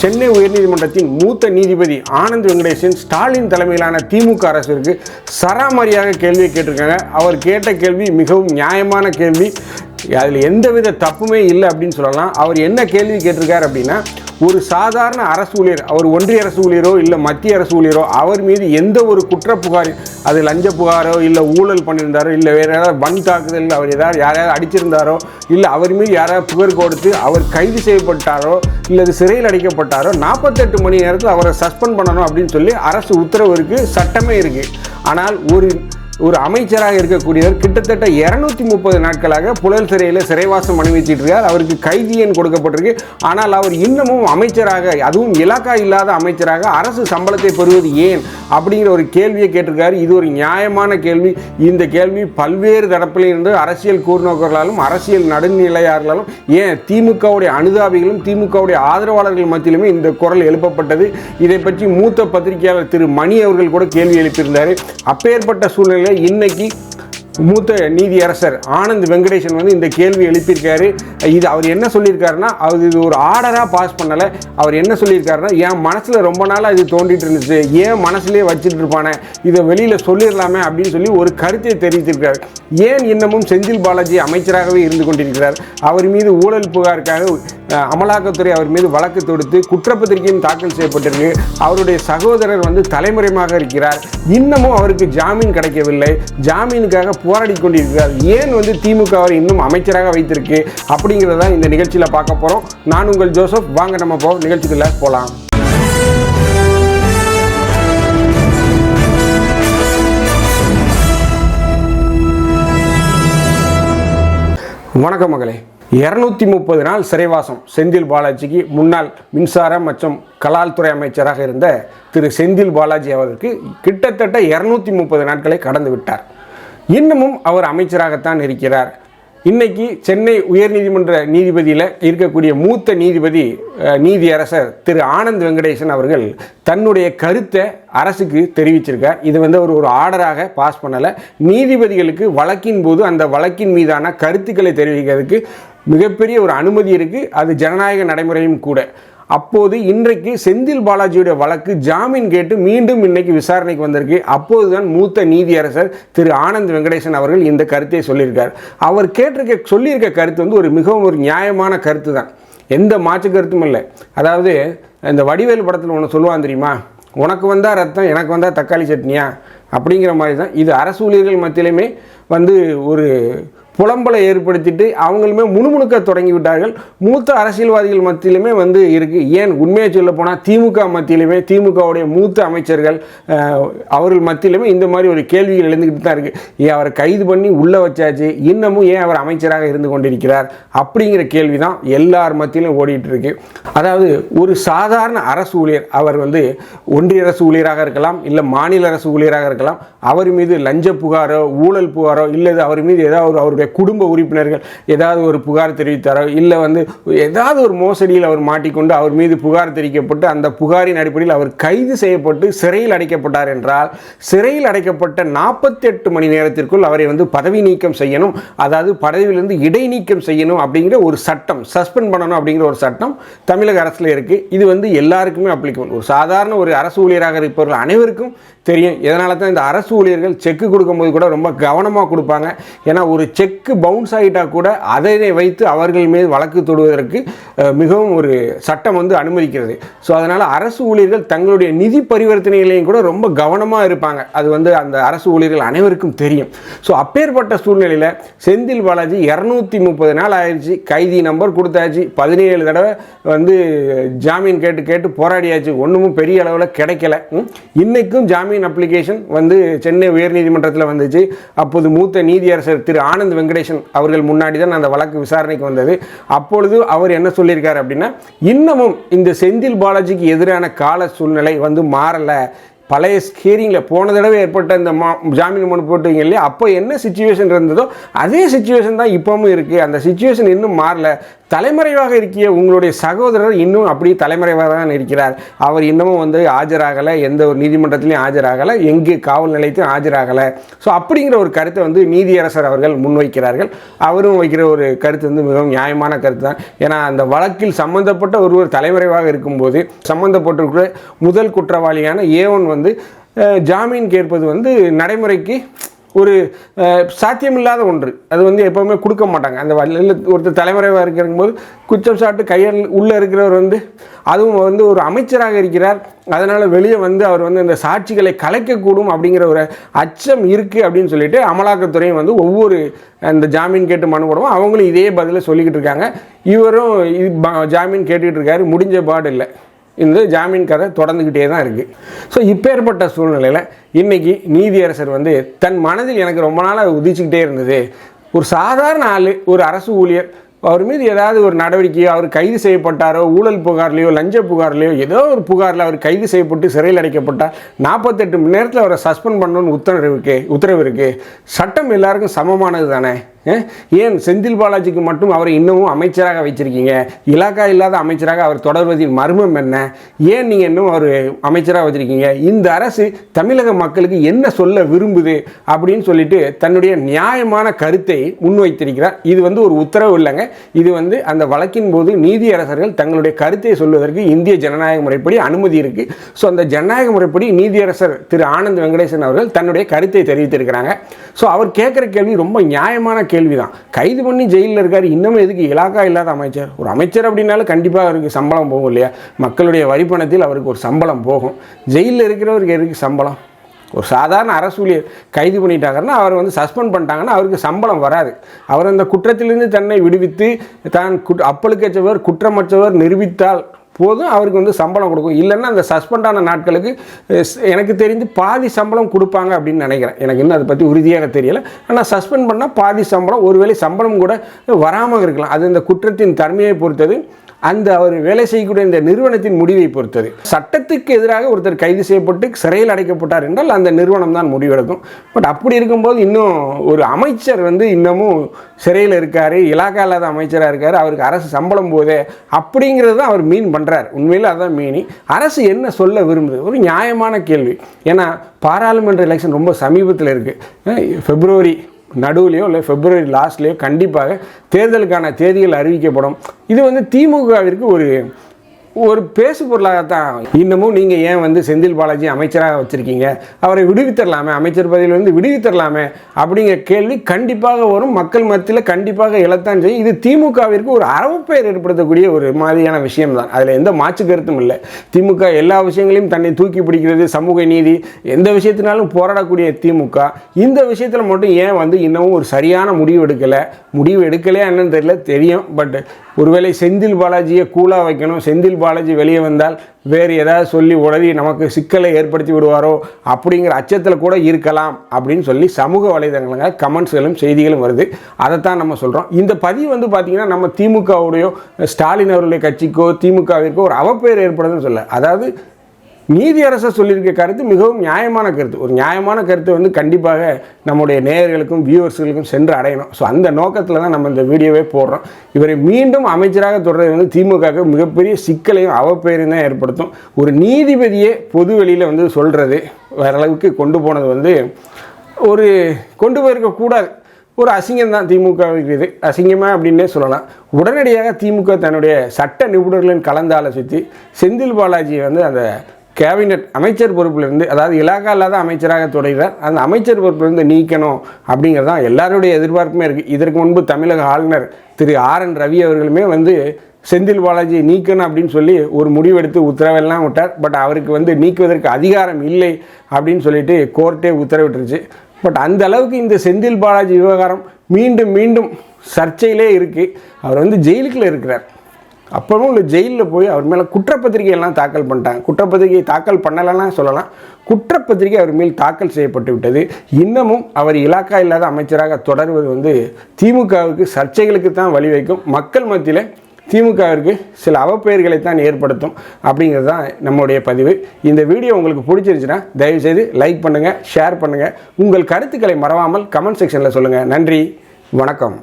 சென்னை உயர்நீதிமன்றத்தின் மூத்த நீதிபதி ஆனந்த் வெங்கடேசன் ஸ்டாலின் தலைமையிலான திமுக அரசிற்கு சராமரியாக கேள்வியை கேட்டிருக்காங்க. அவர் கேட்ட கேள்வி மிகவும் நியாயமான கேள்வி. அதில் எந்தவித தப்புமே இல்லை அப்படின்னு சொல்லலாம். அவர் என்ன கேள்வி கேட்டிருக்காரு அப்படின்னா ஒரு சாதாரண அரசு ஊழியர் அவர் ஒன்றிய அரசு ஊழியரோ இல்லை மத்திய அரசு ஊழியரோ அவர் மீது எந்த ஒரு குற்ற புகார் அது லஞ்ச புகாரோ இல்லை ஊழல் பண்ணியிருந்தாரோ இல்லை வேறு ஏதாவது வன் தாக்குதல் அவர் ஏதாவது யாரையாவது அடிச்சிருந்தாரோ இல்லை அவர் மீது யாராவது புகார் கொடுத்து அவர் கைது செய்யப்பட்டாரோ இல்லை அது சிறையில் அடைக்கப்பட்டாரோ நாற்பத்தெட்டு மணி நேரத்தில் அவரை சஸ்பெண்ட் பண்ணணும் அப்படின்னு சொல்லி அரசு உத்தரவு இருக்குது சட்டமே இருக்குது ஆனால் ஒரு ஒரு அமைச்சராக இருக்கக்கூடியவர் கிட்டத்தட்ட இரநூத்தி முப்பது நாட்களாக புழல் சிறையில் சிறைவாசம் அனுபவிச்சிட்டு இருக்கார் அவருக்கு கைதி எண் கொடுக்கப்பட்டிருக்கு. ஆனால் அவர் இன்னமும் அமைச்சராக அதுவும் இலாக்கா இல்லாத அமைச்சராக அரசு சம்பளத்தை பெறுவது ஏன் அப்படிங்கிற ஒரு கேள்வியை கேட்டிருக்காரு. இது ஒரு நியாயமான கேள்வி. இந்த கேள்வி பல்வேறு தரப்பில் இருந்து அரசியல் கூர்நோக்கர்களாலும் அரசியல் நடுநிலையாளர்களாலும் ஏன் திமுகவுடைய அனுதாபிகளும் திமுகவுடைய ஆதரவாளர்கள் மத்தியிலுமே இந்த குரல் எழுப்பப்பட்டது. இதை பற்றி மூத்த பத்திரிகையாளர் திரு மணி அவர்கள் கூட கேள்வி எழுப்பியிருந்தார். அப்பேற்பட்ட சூழ்நிலையில் இன்னைக்கு மூத்த நீதியரசர் ஆனந்த் வெங்கடேசன் வந்து இந்த கேள்வி எழுப்பியிருக்காரு. இது அவர் என்ன சொல்லியிருக்காருன்னா அவர் இது ஒரு ஆர்டராக பாஸ் பண்ணலை. அவர் என்ன சொல்லியிருக்காருன்னா என் மனசில் ரொம்ப நாளாக இது தோண்டிட்டு இருந்துச்சு. ஏன் மனசுலேயே வச்சுட்டு இருப்பானே. இதை வெளியில் சொல்லிடலாமே அப்படின்னு சொல்லி ஒரு கருத்தை தெரிவித்திருக்கார். ஏன் இன்னமும் செந்தில் பாலாஜி அமைச்சராகவே இருந்து கொண்டிருக்கிறார்? அவர் மீது ஊழல் புகாருக்காக அமலாக்கத்துறை அவர் மீது வழக்கு தொடுத்து குற்றப்பத்திரிகையும் தாக்கல் செய்யப்பட்டிருக்கு. அவருடைய சகோதரர் வந்து தலைமுறைமாக இருக்கிறார். இன்னமும் அவருக்கு ஜாமீன் கிடைக்கவில்லை. ஜாமீனுக்காக போராடி கொண்டிருக்கிறார். ஏன் வந்து திமுக அவர் இன்னும் அமைச்சராக வைத்திருக்கு? அப்படிங்கிறத இந்த நிகழ்ச்சியில் பார்க்க போகிறோம் நான் உங்கள் ஜோசப். வாங்க நம்ம போ நிகழ்ச்சிக்குள்ள போகலாம் வணக்கம் மகளே. இருநூத்தி முப்பது நாள் சிறைவாசம். செந்தில் பாலாஜிக்கு முன்னாள் மின்சார மற்றும் கலால் துறை அமைச்சராக இருந்த திரு செந்தில் பாலாஜி அவருக்கு கிட்டத்தட்ட இருநூத்தி முப்பது நாட்களை கடந்து விட்டார். இன்னமும் அவர் அமைச்சராகத்தான் இருக்கிறார். இன்னைக்கு சென்னை உயர்நீதிமன்ற நீதிபதியில் இருக்கக்கூடிய மூத்த நீதிபதி நீதியரசர் திரு ஆனந்த் வெங்கடேசன் அவர்கள் தன்னுடைய கருத்தை அரசுக்கு தெரிவிச்சிருக்கார். இது வந்து அவர் ஒரு ஆர்டராக பாஸ் பண்ணலை. நீதிபதிகளுக்கு வழக்கின் போது அந்த வழக்கின் மீதான கருத்துக்களை தெரிவிக்கிறதுக்கு மிகப்பெரிய ஒரு அனுமதி இருக்குது அது ஜனநாயக நடைமுறையும் கூட. அப்போது இன்றைக்கு செந்தில் பாலாஜியுடைய வழக்கு ஜாமீன் கேட்டு மீண்டும் இன்னைக்கு விசாரணைக்கு வந்திருக்கு. அப்போதுதான் மூத்த நீதியரசர் திரு ஆனந்த் வெங்கடேசன் அவர்கள் இந்த கருத்தை சொல்லியிருக்கார். அவர் கேட்டிருக்க சொல்லியிருக்க கருத்து வந்து ஒரு மிகவும் ஒரு நியாயமான கருத்து தான் எந்த மாற்று கருத்தும் இல்லை. அதாவது இந்த வடிவேல் படத்தில் ஒன்று சொல்லுவான் தெரியுமா? உனக்கு வந்தால் ரத்தம் எனக்கு வந்தால் தக்காளி சட்னியா? அப்படிங்கிற மாதிரி தான் இது அரசு ஊழியர்கள் மத்தியிலுமே வந்து ஒரு புலம்பலை ஏற்படுத்திட்டு அவங்களுமே முணுமுணுக்க தொடங்கி விட்டார்கள். மூத்த அரசியல்வாதிகள் மத்தியிலுமே வந்து இருக்குது ஏன் உண்மையை சொல்ல போனால் திமுக மத்தியிலுமே திமுகவுடைய மூத்த அமைச்சர்கள் அவர்கள் மத்தியிலுமே இந்த மாதிரி ஒரு கேள்விகள் எழுந்துக்கிட்டு தான் இருக்குது ஏன் அவரை கைது பண்ணி உள்ளே வச்சாச்சு. இன்னமும் ஏன் அவர் அமைச்சராக இருந்து கொண்டிருக்கிறார் அப்படிங்கிற கேள்வி தான் எல்லார் மத்தியிலும் ஓடிட்டு இருக்கு. அதாவது ஒரு சாதாரண அரசு ஊழியர் அவர் வந்து ஒன்றிய அரசு ஊழியராக இருக்கலாம் இல்லை மாநில அரசு ஊழியராக இருக்கலாம் அவர் மீது லஞ்ச புகாரோ ஊழல் புகாரோ இல்லை அவர் மீது ஏதாவது ஒரு அவருடைய குடும்ப உறுப்பினர்கள் ஏதாவது ஒரு புகார் தெரிவித்தாரோ இல்லை வந்து ஏதாவது ஒரு மோசடியில் அவர் மாட்டிக்கொண்டு அவர் மீது புகார் தெரிவிக்கப்பட்டு அந்த புகாரின் அடிப்படையில் அவர் கைது செய்யப்பட்டு சிறையில் அடைக்கப்பட்டார் என்றால் சிறையில் அடைக்கப்பட்ட நாற்பத்தி எட்டு மணி நேரத்திற்குள் அவரை வந்து பதவி நீக்கம் செய்யணும் அதாவது பதவியிலிருந்து இடைநீக்கம் செய்யணும் அப்படிங்கிற ஒரு சட்டம் சஸ்பெண்ட் பண்ணணும் அப்படிங்கிற ஒரு சட்டம் தமிழக அரசில் இருக்குது இது வந்து எல்லாருக்குமே அப்ளிகபிள் ஒரு சாதாரண ஒரு அரசு ஊழியராக இருப்பவர்கள் அனைவருக்கும் தெரியும். இதனால தான் இந்த அரசு ஊழியர்கள் செக்கு கொடுக்கும்போது கூட ரொம்ப கவனமாக கொடுப்பாங்க. ஏன்னா ஒரு செக் செக்கு பவுன்ஸ் ஆகிட்டா கூட அதனை வைத்து அவர்கள் மீது வழக்கு தொடுவதற்கு மிகவும் ஒரு சட்டம் வந்து அனுமதிக்கிறது. ஸோ அதனால் அரசு ஊழியர்கள் தங்களுடைய நிதி பரிவர்த்தனைகளையும் கூட ரொம்ப கவனமாக இருப்பாங்க. அது வந்து அந்த அரசு ஊழியர்கள் அனைவருக்கும் தெரியும். ஸோ அப்பேற்பட்ட சூழ்நிலையில் செந்தில் பாலாஜி இரநூத்தி முப்பது நாள் ஆயிடுச்சு. கைதி நம்பர் கொடுத்தாச்சு. பதினேழு தடவை வந்து ஜாமீன் கேட்டு கேட்டு போராடியாச்சு. ஒன்றுமும் பெரிய அளவில் கிடைக்கல. இன்றைக்கும் ஜாமீன் அப்ளிகேஷன் வந்து சென்னை உயர்நீதிமன்றத்தில் வந்துச்சு. அப்போது மூத்த நீதியரசர் திரு ஆனந்த் வெங்கடேசன் அவர்கள் முன்னாடி தான் அந்த வழக்கு விசாரணைக்கு வந்தது. அப்பொழுது அவர் என்ன சொல்லியிருக்காரு அப்படின்னா இன்னமும் இந்த செந்தில் பாலாஜிக்கு எதிரான கால சூழ்நிலை வந்து மாறலை. பழைய ஹியரிங்கில் போன தடவை ஏற்பட்ட இந்த மா ஜாமீன் மனு போட்டீங்க இல்லையா? அப்போ என்ன சுச்சுவேஷன் இருந்ததோ அதே சுச்சுவேஷன் தான் இப்போவும் இருக்குது அந்த சுச்சுவேஷன் இன்னும் மாறல. தலைமறைவாக இருக்கிய உங்களுடைய சகோதரர் இன்னும் அப்படியே தலைமறைவாக தான் இருக்கிறார். அவர் இன்னமும் வந்து ஆஜராகலை. எந்த ஒரு நீதிமன்றத்திலையும் ஆஜராகலை. எங்கே காவல் நிலையத்தையும் ஆஜராகலை. ஸோ அப்படிங்கிற ஒரு கருத்தை வந்து நீதியரசர் அவர்கள் முன்வைக்கிறார்கள். அவரும் வைக்கிற ஒரு கருத்து வந்து மிகவும் நியாயமான கருத்து தான். ஏன்னா அந்த வழக்கில் சம்மந்தப்பட்ட ஒருவர் தலைமறைவாக இருக்கும்போது சம்மந்தப்பட்டிருக்கிற முதல் குற்றவாளியான ஏவன் வந்து வந்து ஜாமீன் கேட்பது வந்து நடைமுறைக்கு ஒரு சாத்தியமில்லாத ஒன்று. அது வந்து எப்போவுமே கொடுக்க மாட்டாங்க. அந்த வழியில் ஒருத்தர் தலைமறைவாக இருக்கிறபோது குச்சம் சாட்டு கையில் உள்ளே இருக்கிறவர் வந்து அதுவும் வந்து ஒரு அமைச்சராக இருக்கிறார். அதனால் வெளியே வந்து அவர் வந்து அந்த சாட்சிகளை கலைக்கக்கூடும் அப்படிங்கிற ஒரு அச்சம் இருக்குது அப்படின்னு சொல்லிட்டு அமலாக்கத்துறையும் வந்து ஒவ்வொரு அந்த ஜாமீன் கேட்டு மனு போடுவோம் அவங்களும் இதே பதிலை சொல்லிக்கிட்டு இருக்காங்க. இவரும் இது ஜாமீன் கேட்டுக்கிட்டு இருக்காரு. முடிஞ்ச பாடு இல்லை. இந்த ஜாமீன் கதை தொடர்ந்துக்கிட்டே தான் இருக்குது ஸோ இப்பேற்பட்ட சூழ்நிலையில் இன்றைக்கி நீதியரசர் வந்து தன் மனதில் எனக்கு ரொம்ப நாளாக உதிச்சுக்கிட்டே இருந்தது. ஒரு சாதாரண ஆள் ஒரு அரசு ஊழியர் அவர் மீது ஏதாவது ஒரு நடவடிக்கையோ அவர் கைது செய்யப்பட்டாரோ ஊழல் புகார்லையோ லஞ்ச புகார்லையோ ஏதோ ஒரு புகாரில் அவர் கைது செய்யப்பட்டு சிறையில் அடைக்கப்பட்டால் நாற்பத்தெட்டு மணி நேரத்தில் அவரை சஸ்பெண்ட் பண்ணணும்னு உத்தரவு இருக்குது உத்தரவு இருக்குது சட்டம் எல்லாருக்கும் சமமானது தானே? ஏன் செந்தில் பாலாஜிக்கு மட்டும் அவரை இன்னமும் அமைச்சராக வச்சிருக்கீங்க இலாக்கா இல்லாத அமைச்சராக அவர் தொடர்வதின் மர்மம் என்ன? ஏன் நீங்கள் இன்னும் அவர் அமைச்சராக வச்சுருக்கீங்க இந்த அரசு தமிழக மக்களுக்கு என்ன சொல்ல விரும்புது? அப்படின்னு சொல்லிட்டு தன்னுடைய நியாயமான கருத்தை முன்வைத்திருக்கிறார். இது வந்து ஒரு உத்தரவு இல்லைங்க. இது வந்து அந்த வழக்கின் போது நீதியரசர்கள் தங்களுடைய கருத்தை சொல்வதற்கு இந்திய ஜனநாயக முறைப்படி அனுமதி இருக்குது ஸோ அந்த ஜனநாயக முறைப்படி நீதியரசர் திரு ஆனந்த் வெங்கடேசன் அவர்கள் தன்னுடைய கருத்தை தெரிவித்திருக்கிறாங்க. ஸோ அவர் கேட்குற கேள்வி ரொம்ப நியாயமான கேள்வி தான் கைது பண்ணி ஜெயிலில் இருக்கார். இன்னமும் எதுக்கு? இலாக்கா இல்லாத அமைச்சர். ஒரு அமைச்சர் அப்படின்னாலும் கண்டிப்பாக அவருக்கு சம்பளம் போகும் இல்லையா? மக்களுடைய வரிப்பணத்தில் அவருக்கு ஒரு சம்பளம் போகும். ஜெயிலில் இருக்கிறவருக்கு எதுக்கு சம்பளம்? ஒரு சாதாரண அரசு ஊழியர் கைது பண்ணிட்டாங்கன்னா அவர் வந்து சஸ்பெண்ட் பண்ணிட்டாங்கன்னா அவருக்கு சம்பளம் வராது. அவர் அந்த குற்றத்திலிருந்து தன்னை விடுவித்து தான் குட் அப்பழுக்கச்சவர் குற்றமற்றவர் நிரூபித்தால் போதும் அவருக்கு வந்து சம்பளம் கொடுக்கும். இல்லைன்னா அந்த சஸ்பெண்ட் ஆன நாட்களுக்கு எனக்கு தெரிந்து பாதி சம்பளம் கொடுப்பாங்க அப்படின்னு நினைக்கிறேன். எனக்கு இன்னும் அதை பற்றி உறுதியாக தெரியலை. ஆனால் சஸ்பெண்ட் பண்ணால் பாதி சம்பளம் ஒருவேளை சம்பளம் கூட வராமல் இருக்கலாம். அது இந்த குற்றத்தின் தன்மையை பொறுத்தது. அந்த அவர் வேலை செய்யக்கூடிய இந்த நிறுவனத்தின் முடிவை பொறுத்தது. சட்டத்துக்கு எதிராக ஒருத்தர் கைது செய்யப்பட்டு சிறையில் அடைக்கப்பட்டார் என்றால் அந்த நிறுவனம் தான் முடிவெடுக்கும். பட் அப்படி இருக்கும்போது இன்னும் ஒரு அமைச்சர் வந்து இன்னமும் சிறையில் இருக்கார் இலாக்கா இல்லாத அமைச்சராக இருக்கார் அவருக்கு அரசு சம்பளம் போதே அப்படிங்கிறது தான் அவர் மீன் பண்ணுறார் உண்மையில் அதான் மீனி. அரசு என்ன சொல்ல விரும்புது? ஒரு நியாயமான கேள்வி. ஏன்னா பாராளுமன்ற எலெக்ஷன் ரொம்ப சமீபத்தில் இருக்குது பிப்ரவரி நடுவுலையோ இல்லை பிப்ரவரி லாஸ்ட்லேயோ கண்டிப்பாக தேர்தலுக்கான தேதிகள் அறிவிக்கப்படும். இது வந்து திமுகவிற்கு ஒரு ஒரு பேசு பொருளாகத்தான் இன்னமும் நீங்கள் ஏன் வந்து செந்தில் பாலாஜி அமைச்சராக வச்சுருக்கீங்க? அவரை விடுவித்தரலாமே அமைச்சர் பதவியில் வந்து விடுவித்தரலாமே அப்படிங்கிற கேள்வி கண்டிப்பாக வரும். மக்கள் மத்தியில் கண்டிப்பாக இழத்தான் செய்யும். இது திமுகவிற்கு ஒரு அறவுப்பெயர் ஏற்படுத்தக்கூடிய ஒரு மாதிரியான விஷயம் தான் அதில் எந்த மாற்று கருத்தும் இல்லை. திமுக எல்லா விஷயங்களையும் தன்னை தூக்கி பிடிக்கிறது சமூக நீதி எந்த விஷயத்தினாலும் போராடக்கூடிய திமுக. இந்த விஷயத்தில் மட்டும் ஏன் வந்து இன்னமும் ஒரு சரியான முடிவு எடுக்கலை? முடிவு எடுக்கலையா என்னன்னு தெரியல தெரியும். பட் ஒருவேளை செந்தில் பாலாஜியை கூலாக வைக்கணும். செந்தில் பாலாஜி வெளியே வந்தால் வேறு ஏதாவது சொல்லி உடனே நமக்கு சிக்கலை ஏற்படுத்தி விடுவாரோ அப்படிங்கிற அச்சத்தில் கூட இருக்கலாம் அப்படின்னு சொல்லி சமூக வலைதளங்களில் கமெண்ட்ஸ்களும் செய்திகளும் வருது. அதைத்தான் நம்ம சொல்கிறோம் இந்த பதிவு வந்து பார்த்திங்கன்னா நம்ம திமுகவுடையோ ஸ்டாலின் அவருடைய கட்சிக்கோ திமுகவிற்கோ ஒரு அவப்பெயர் ஏற்படுதுன்னு சொல்ல. அதாவது நீதியரசர் சொல்லியிருக்க கருத்து மிகவும் நியாயமான கருத்து. ஒரு நியாயமான கருத்து வந்து கண்டிப்பாக நம்முடைய நேயர்களுக்கும் வியூவர்ஸ்களுக்கும் சென்று அடையணும். ஸோ அந்த நோக்கத்தில் தான் நம்ம இந்த வீடியோவே போடுறோம். இவரை மீண்டும் அமைச்சராக தொடர்றது வந்து திமுகவுக்கு மிகப்பெரிய சிக்கலையும் அவப்பெயரையும் தான் ஏற்படுத்தும். ஒரு நீதிபதியே பொது வெளியில் வந்து சொல்கிறது வேற அளவுக்கு கொண்டு போனது வந்து ஒரு கொண்டு போயிருக்கக்கூடாது ஒரு அசிங்கம் தான் திமுகவுக்கு இது. அசிங்கமாக அப்படின்னே சொல்லலாம். உடனடியாக திமுக தன்னுடைய சட்ட நிபுணர்களின் கலந்து ஆலோசித்து செந்தில் பாலாஜியை வந்து அந்த கேபினெட் அமைச்சர் பொறுப்பிலிருந்து அதாவது இலாக்கா இல்லாத அமைச்சராக தொடர்கிறார். அந்த அமைச்சர் பொறுப்பிலிருந்து நீக்கணும் அப்படிங்கிறது தான் எல்லாருடைய எதிர்பார்ப்புமே இருக்குது இதற்கு முன்பு தமிழக ஆளுநர் திரு ஆர் என் ரவி அவர்களுமே வந்து செந்தில் பாலாஜியை நீக்கணும் அப்படின்னு சொல்லி ஒரு முடிவெடுத்து உத்தரவெல்லாம் விட்டார். பட் அவருக்கு வந்து நீக்குவதற்கு அதிகாரம் இல்லை அப்படின்னு சொல்லிட்டு கோர்ட்டே உத்தரவிட்டுருச்சு. பட் அந்த அளவுக்கு இந்த செந்தில் பாலாஜி விவகாரம் மீண்டும் மீண்டும் சர்ச்சையிலே இருக்குது அவர் வந்து ஜெயிலுக்குள்ளே இருக்கிறார். அப்பவும் உள்ள ஜெயிலில் போய் அவர் மேலே குற்றப்பத்திரிகையெல்லாம் தாக்கல் பண்ணிட்டாங்க. குற்றப்பத்திரிகை தாக்கல் பண்ணலைன்னா சொல்லலாம். குற்றப்பத்திரிகை அவர் மேல் தாக்கல் செய்யப்பட்டு விட்டது. இன்னமும் அவர் இலாக்கா இல்லாத அமைச்சராக தொடர்வது வந்து திமுகவுக்கு சர்ச்சைகளுக்கு தான் வழிவைக்கும் மக்கள் மத்தியில் திமுகவிற்கு சில அவப்பெயர்களை தான் ஏற்படுத்தும் அப்படிங்கிறது தான் நம்முடைய பதிவு. இந்த வீடியோ உங்களுக்கு பிடிச்சிருச்சுன்னா தயவுசெய்து லைக் பண்ணுங்கள் ஷேர் பண்ணுங்கள் உங்கள் கருத்துக்களை மறவாமல் கமெண்ட் செக்ஷனில் சொல்லுங்கள் நன்றி வணக்கம்.